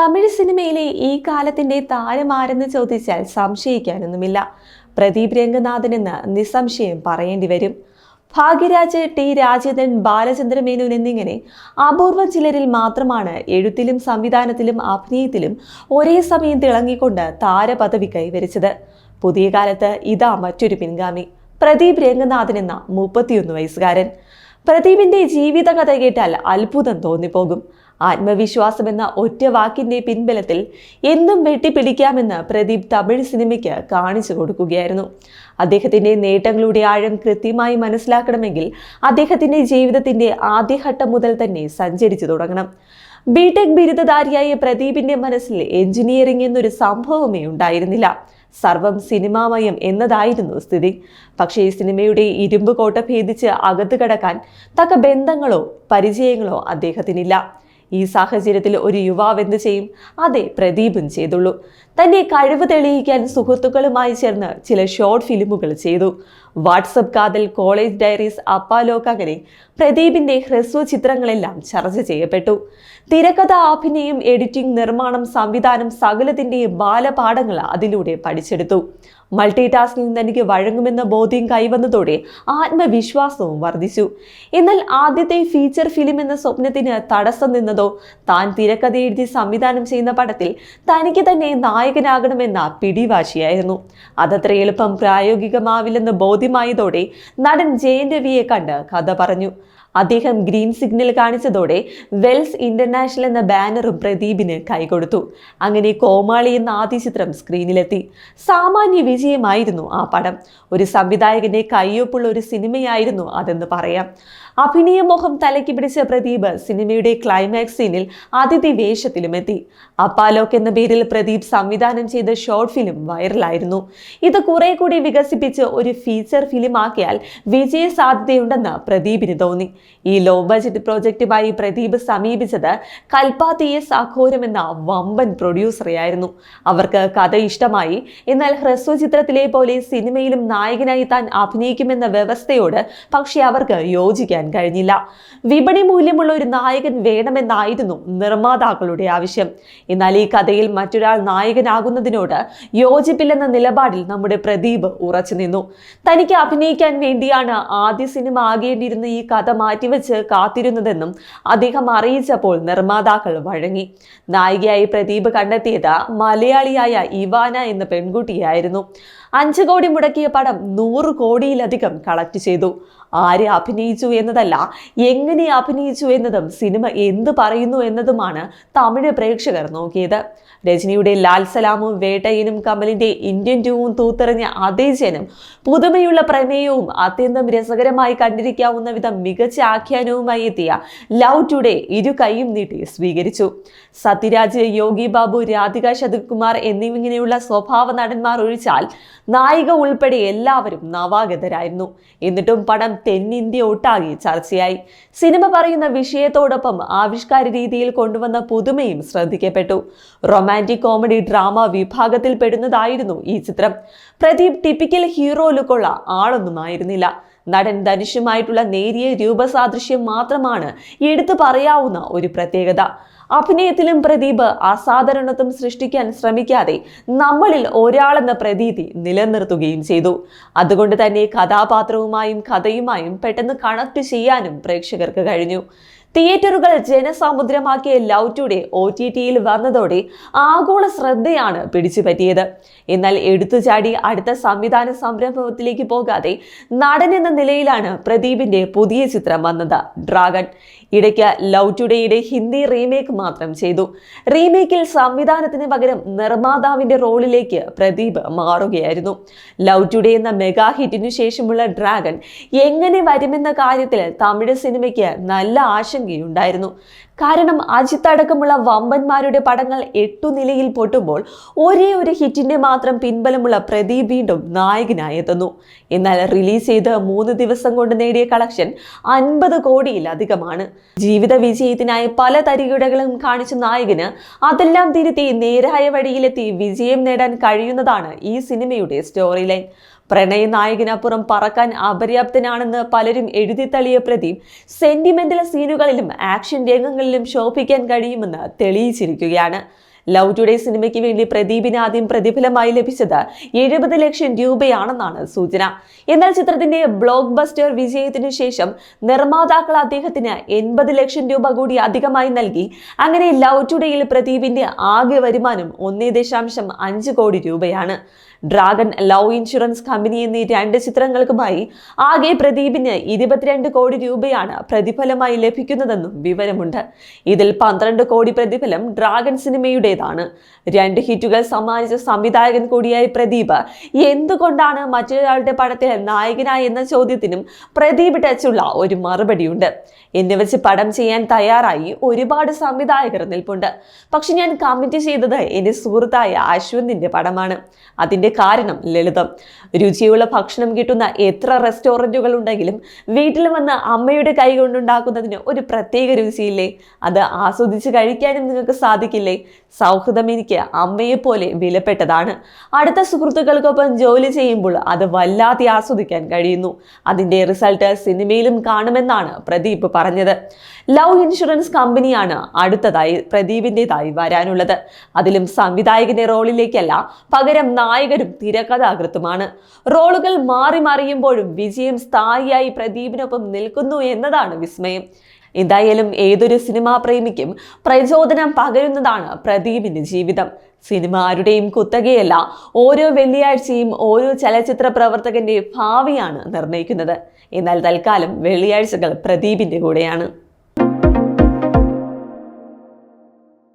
തമിഴ് സിനിമയിലെ ഈ കാലത്തിന്റെ താരമാരെന്ന് ചോദിച്ചാൽ സംശയിക്കാനൊന്നുമില്ല. പ്രദീപ് രംഗനാഥൻ എന്ന് നിസ്സംശയം പറയേണ്ടി വരും. ഭാഗ്യരാജ് ടി. രാജേന്ദ്രൻ ബാലചന്ദ്ര മേനോൻ എന്നിങ്ങനെ അപൂർവ ചിലരിൽ മാത്രമാണ് എഴുത്തിലും സംവിധാനത്തിലും അഭിനയത്തിലും ഒരേ സമയം തിളങ്ങിക്കൊണ്ട് താരപദവി കൈവരിച്ചത്. പുതിയ കാലത്ത് ഇതാ മറ്റൊരു പിൻഗാമി. പ്രദീപ് രംഗനാഥൻ എന്ന മുപ്പത്തിയൊന്ന് വയസ്സുകാരൻ. പ്രദീപിന്റെ ജീവിതകഥ കേട്ടാൽ അത്ഭുതം തോന്നിപ്പോകും. ആത്മവിശ്വാസം എന്ന ഒറ്റ വാക്കിന്റെ പിൻബലത്തിൽ എന്തും വെട്ടിപ്പിടിക്കാമെന്ന് പ്രദീപ് തമിഴ് സിനിമയ്ക്ക് കാണിച്ചു കൊടുക്കുകയായിരുന്നു. അദ്ദേഹത്തിന്റെ നേട്ടങ്ങളുടെ ആഴം കൃത്യമായി മനസ്സിലാക്കണമെങ്കിൽ അദ്ദേഹത്തിന്റെ ജീവിതത്തിന്റെ ആദ്യഘട്ടം മുതൽ തന്നെ സഞ്ചരിച്ചു തുടങ്ങണം. ബിടെക് ബിരുദധാരിയായ പ്രദീപിന്റെ മനസ്സിൽ എഞ്ചിനീയറിംഗ് എന്നൊരു സംഭവമേ ഉണ്ടായിരുന്നില്ല. സർവം സിനിമാമയം എന്നതായിരുന്നു സ്ഥിതി. പക്ഷേ ഈ സിനിമയുടെ ഇരുമ്പ് കോട്ട ഭേദിച്ച് അകത്ത് കടക്കാൻ തക്ക ബന്ധങ്ങളോ പരിചയങ്ങളോ അദ്ദേഹത്തിനില്ല. ഈ സാഹചര്യത്തിൽ ഒരു യുവാവ് എന്ത് ചെയ്യും? അതെ പ്രദീപും ചെയ്തുള്ളൂ. തന്റെ കഴിവ് തെളിയിക്കാൻ സുഹൃത്തുക്കളുമായി ചേർന്ന് ചില ഷോർട്ട് ഫിലിമുകൾ ചെയ്തു. വാട്സപ്പ് കാതൽ കോളേജ് ഡയറീസ് അപ്പാലോക്ക് അങ്ങനെ പ്രദീപിന്റെ ഹ്രസ്വ ചിത്രങ്ങളെല്ലാം ചർച്ച ചെയ്യപ്പെട്ടു. തിരക്കഥ അഭിനയം എഡിറ്റിംഗ് നിർമ്മാണം സംവിധാനം സകലത്തിന്റെയും ബാലപാഠങ്ങൾ അതിലൂടെ പഠിച്ചെടുത്തു. മൾട്ടി ടാസ്കിംഗ് തനിക്ക് വഴങ്ങുമെന്ന ബോധ്യം കൈവന്നതോടെ ആത്മവിശ്വാസവും വർദ്ധിച്ചു. എന്നാൽ ആദ്യത്തെ ഫീച്ചർ ഫിലിം എന്ന സ്വപ്നത്തിന് തടസ്സം നിന്നതോ താൻ തിരക്കഥ എഴുതി സംവിധാനം ചെയ്യുന്ന പടത്തിൽ തനിക്ക് തന്നെ നായകനാകണമെന്ന പിടിവാശിയായിരുന്നു. അതത്ര എളുപ്പം പ്രായോഗികമാവില്ലെന്ന് ബോധ്യമായതോടെ നടൻ ജയൻ രവിയെ കണ്ട് കഥ പറഞ്ഞു. അദ്ദേഹം ഗ്രീൻ സിഗ്നൽ കാണിച്ചതോടെ വെൽസ് ഇന്റർനാഷണൽ എന്ന ബാനറും പ്രദീപിന് കൈകൊടുത്തു. അങ്ങനെ കോമാളി എന്ന ആദ്യ ചിത്രം സ്ക്രീനിലെത്തി. സാമാന്യ വിജയമായിരുന്നു ആ പടം. ഒരു സംവിധായകന്റെ കയ്യൊപ്പുള്ള ഒരു സിനിമയായിരുന്നു അതെന്ന് പറയാം. അഭിനയമോഹം തലയ്ക്ക് പിടിച്ച പ്രദീപ് സിനിമയുടെ ക്ലൈമാക്സ് സീനിൽ അതിഥി വേഷത്തിലുമെത്തി അപ്പാലോക്ക് എന്ന പേരിൽ പ്രദീപ് സംവിധാനം ചെയ്ത ഷോർട്ട് ഫിലിം വൈറലായിരുന്നു. ഇത് കുറെ കൂടി വികസിപ്പിച്ച് ഒരു ഫീച്ചർ ഫിലിം ആക്കിയാൽ വിജയ സാധ്യതയുണ്ടെന്ന് പ്രദീപിന് തോന്നി. ഈ ലോ ബജറ്റ് പ്രോജക്റ്റുമായി പ്രദീപ് സമീപിച്ചത് കൽപ്പാത്തി എസ് അഘോരം എന്ന വമ്പൻ പ്രൊഡ്യൂസറെയായിരുന്നു അവർക്ക് കഥ ഇഷ്ടമായി. എന്നാൽ ഹ്രസ്വ ചിത്രത്തിലെ പോലെ സിനിമയിലും നായകനായി താൻ അഭിനയിക്കുമെന്ന വ്യവസ്ഥയോട് പക്ഷേ അവർക്ക് യോജിക്കാൻ കഴിഞ്ഞില്ല. വിപണി മൂല്യമുള്ള ഒരു നായകൻ വേണമെന്നായിരുന്നു നിർമ്മാതാക്കളുടെ ആവശ്യം. എന്നാൽ ഈ കഥയിൽ മറ്റൊരാൾ നായകനാകുന്നതിനോട് യോജിപ്പില്ലെന്ന നിലപാടിൽ നമ്മുടെ പ്രദീപ് ഉറച്ചു നിന്നു തനിക്ക് അഭിനയിക്കാൻ വേണ്ടിയാണ് ആദ്യ സിനിമ ആകേണ്ടിയിരുന്ന ഈ കഥ മാറ്റിവെച്ച് കാത്തിരുന്നതെന്നും അദ്ദേഹം അറിയിച്ചപ്പോൾ നിർമ്മാതാക്കൾ വഴങ്ങി. നായികയായി പ്രദീപ് കണ്ടെത്തിയത് മലയാളിയായ ഇവാന എന്ന പെൺകുട്ടിയായിരുന്നു. അഞ്ച് കോടി മുടക്കിയ പടം നൂറ് കോടിയിലധികം കളക്ട് ചെയ്തു. ആരെ അഭിനയിച്ചു എന്നതല്ല എങ്ങനെ അഭിനയിച്ചു എന്നതും സിനിമ എന്ത് പറയുന്നു എന്നതുമാണ് തമിഴ് പ്രേക്ഷകർ നോക്കിയത്. രജനിയുടെ ലാൽ സലാമും വേട്ടയനും കമലിന്റെ ഇന്ത്യൻ ടൂവും തൂത്തെറിഞ്ഞ അതേ ജനം പുതുമയുള്ള പ്രമേയവും അത്യന്തം രസകരമായി കണ്ടിരിക്കാവുന്ന വിധം മികച്ച ആഖ്യാനവുമായി എത്തിയ ലവ് ടുഡേ ഇരു കൈയും നീട്ടി സ്വീകരിച്ചു. സത്യരാജ് യോഗി ബാബു രാധിക ശതകുമാർ എന്നിങ്ങനെയുള്ള സ്വഭാവ നടന്മാർ ഒഴിച്ചാൽ നായിക ഉൾപ്പെടെ എല്ലാവരും നവാഗതരായിരുന്നു. എന്നിട്ടും പടം തെന്നിന്ത്യ ഒട്ടാകെ ചർച്ചയായി. സിനിമ പറയുന്ന വിഷയത്തോടൊപ്പം ആവിഷ്കാര രീതിയിൽ കൊണ്ടുവന്ന പുതുമയും ശ്രദ്ധിക്കപ്പെട്ടു. റൊമാന്റിക് കോമഡി ഡ്രാമ വിഭാഗത്തിൽ പെടുന്നതായിരുന്നു ഈ ചിത്രം. പ്രദീപ് ടിപ്പിക്കൽ ഹീറോ ലുക്കുള്ള ആളൊന്നും ആയിരുന്നില്ല നടൻ ധനുഷുമായിട്ടുള്ള നേരിയ രൂപസാദൃശ്യം മാത്രമാണ് എടുത്തു പറയാവുന്ന ഒരു പ്രത്യേകത. അഭിനയത്തിലും പ്രദീപ് അസാധാരണത്വം സൃഷ്ടിക്കാൻ ശ്രമിക്കാതെ നമ്മളിൽ ഒരാളെന്ന പ്രതീതി നിലനിർത്തുകയും ചെയ്തു. അതുകൊണ്ട് തന്നെ കഥാപാത്രവുമായും കഥയുമായും പെട്ടെന്ന് കണക്ട് ചെയ്യാനും പ്രേക്ഷകർക്ക് കഴിഞ്ഞു. തിയേറ്ററുകൾ ജനസമുദ്രമാക്കിയ ലവ് ടുഡേ ഒ ടി ടിയിൽ വന്നതോടെ ആഗോള ശ്രദ്ധയാണ് പിടിച്ചുപറ്റിയത്. എന്നാൽ എടുത്തുചാടി അടുത്ത സംവിധാന സംരംഭത്തിലേക്ക് പോകാതെ നടൻ എന്ന നിലയിലാണ് പ്രദീപിന്റെ പുതിയ ചിത്രം വന്നത് ഡ്രാഗൺ. ഇടയ്ക്ക് ലവ് ടുഡേയുടെ ഹിന്ദി റീമേക്ക് മാത്രം ചെയ്തു. റീമേക്കിൽ സംവിധാനത്തിന് പകരം നിർമ്മാതാവിന്റെ റോളിലേക്ക് പ്രദീപ് മാറുകയായിരുന്നു. ലവ് ടുഡേ എന്ന മെഗാ ഹിറ്റിനു ശേഷമുള്ള ഡ്രാഗൺ എങ്ങനെ വരുമെന്ന കാര്യത്തിൽ തമിഴ് സിനിമയ്ക്ക് നല്ല ആശങ്കയുണ്ടായിരുന്നു കാരണം അജിത്ത് അടക്കമുള്ള വമ്പന്മാരുടെ പടങ്ങൾ എട്ടു നിലയിൽ പൊട്ടുമ്പോൾ ഒരേ ഒരു ഹിറ്റിന്റെ മാത്രം പിൻബലമുള്ള പ്രദീപ് വീണ്ടും നായകനായി എത്തുന്നു. എന്നാൽ റിലീസ് ചെയ്ത് മൂന്ന് ദിവസം കൊണ്ട് നേടിയ കളക്ഷൻ അൻപത് കോടിയിലധികമാണ്. ജീവിത വിജയത്തിനായി പല തരികിടകളും കാണിച്ച നായകന് അതെല്ലാം തിരുത്തി നേരായ വഴിയിലെത്തി വിജയം നേടാൻ കഴിയുന്നതാണ് ഈ സിനിമയുടെ സ്റ്റോറി ലൈൻ പ്രണയ നായകനപ്പുറം പറക്കാൻ അപര്യാപ്തനാണെന്ന് പലരും എഴുതിത്തള്ളിയ പ്രദീപ് സെന്റിമെന്റൽ സീനുകളിലും ആക്ഷൻ രംഗങ്ങളിലും ശോഭിക്കാൻ കഴിയുമെന്ന് തെളിയിച്ചിരിക്കുകയാണ്. ലവ് ടുഡേ സിനിമയ്ക്ക് വേണ്ടി പ്രദീപിന് ആദ്യം പ്രതിഫലമായി ലഭിച്ചത് എഴുപത് ലക്ഷം രൂപയാണെന്നാണ് സൂചന. എന്നാൽ ചിത്രത്തിന്റെ ബ്ലോക്ക് ബസ്റ്റർ വിജയത്തിനു ശേഷം നിർമ്മാതാക്കൾ അദ്ദേഹത്തിന് എൺപത് ലക്ഷം രൂപ കൂടി അധികമായി നൽകി. അങ്ങനെ ലവ് ടുഡേയിൽ പ്രദീപിന്റെ ആകെ വരുമാനം ഒന്നേ ദശാംശം അഞ്ച് കോടി രൂപയാണ്. ഡ്രാഗൺ ലവ് ഇൻഷുറൻസ് കമ്പനി എന്നീ രണ്ട് ചിത്രങ്ങൾക്കുമായി ആകെ പ്രദീപിന് ഇരുപത്തിരണ്ട് കോടി രൂപയാണ് പ്രതിഫലമായി ലഭിക്കുന്നതെന്നും വിവരമുണ്ട്. ഇതിൽ പന്ത്രണ്ട് കോടി പ്രതിഫലം ഡ്രാഗൺ സിനിമയുടേതാണ് രണ്ട് ഹിറ്റുകൾ സമ്മാനിച്ച സംവിധായകൻ കൂടിയായ പ്രദീപ്. എന്തുകൊണ്ടാണ് മറ്റൊരാളുടെ പടത്തിൽ നായകനായി എന്ന ചോദ്യത്തിനും പ്രദീപ് ടച്ചുള്ള ഒരു മറുപടിയുണ്ട്. എന്നെ വെച്ച് പടം ചെയ്യാൻ തയ്യാറായി ഒരുപാട് സംവിധായകർ നിൽപ്പുണ്ട്. പക്ഷെ ഞാൻ കമ്മിറ്റ് ചെയ്തത് എന്റെ സുഹൃത്തായ അശ്വന്തിന്റെ പടമാണ്. അതിന്റെ കാരണം ലളിതം. രുചിയുള്ള ഭക്ഷണം കിട്ടുന്ന എത്ര റെസ്റ്റോറന്റുകൾ ഉണ്ടെങ്കിലും വീട്ടിൽ വന്ന് അമ്മയുടെ കൈ കൊണ്ടുണ്ടാക്കുന്നതിന് ഒരു പ്രത്യേക രുചിയില്ലേ? അത് ആസ്വദിച്ച് കഴിക്കാനും നിങ്ങൾക്ക് സാധിക്കില്ലേ? സൗഹൃദം എനിക്ക് അമ്മയെപ്പോലെ വിലപ്പെട്ടതാണ്. അടുത്ത സുഹൃത്തുക്കൾക്കൊപ്പം ജോലി ചെയ്യുമ്പോൾ അത് വല്ലാതെ ആസ്വദിക്കാൻ കഴിയുന്നു. അതിന്റെ റിസൾട്ട് സിനിമയിലും കാണുമെന്നാണ് പ്രദീപ് പറഞ്ഞത്. ലവ് ഇൻഷുറൻസ് കമ്പനിയാണ് അടുത്തതായി പ്രദീപിന്റെതായി വരാനുള്ളത്. അതിലും സംവിധായകന്റെ റോളിലേക്കല്ല പകരം നായകരും തിരക്കഥാകൃത്തുമാണ്. റോളുകൾ മാറി മറിയുമ്പോഴും വിജയം സ്ഥായിയായി പ്രദീപിനൊപ്പം നിൽക്കുന്നു എന്നതാണ് വിസ്മയം. എന്തായാലും ഏതൊരു സിനിമാ പ്രേമിക്കും പ്രചോദനം പകരുന്നതാണ് പ്രദീപിന്റെ ജീവിതം. സിനിമ ആരുടെയും കുത്തകയല്ല ഓരോ വെള്ളിയാഴ്ചയും ഓരോ ചലച്ചിത്ര പ്രവർത്തകന്റെ ഭാവിയാണ് നിർണയിക്കുന്നത് എന്നാൽ തൽക്കാലം വെള്ളിയാഴ്ചകൾ പ്രദീപിന്റെ കൂടെയാണ്.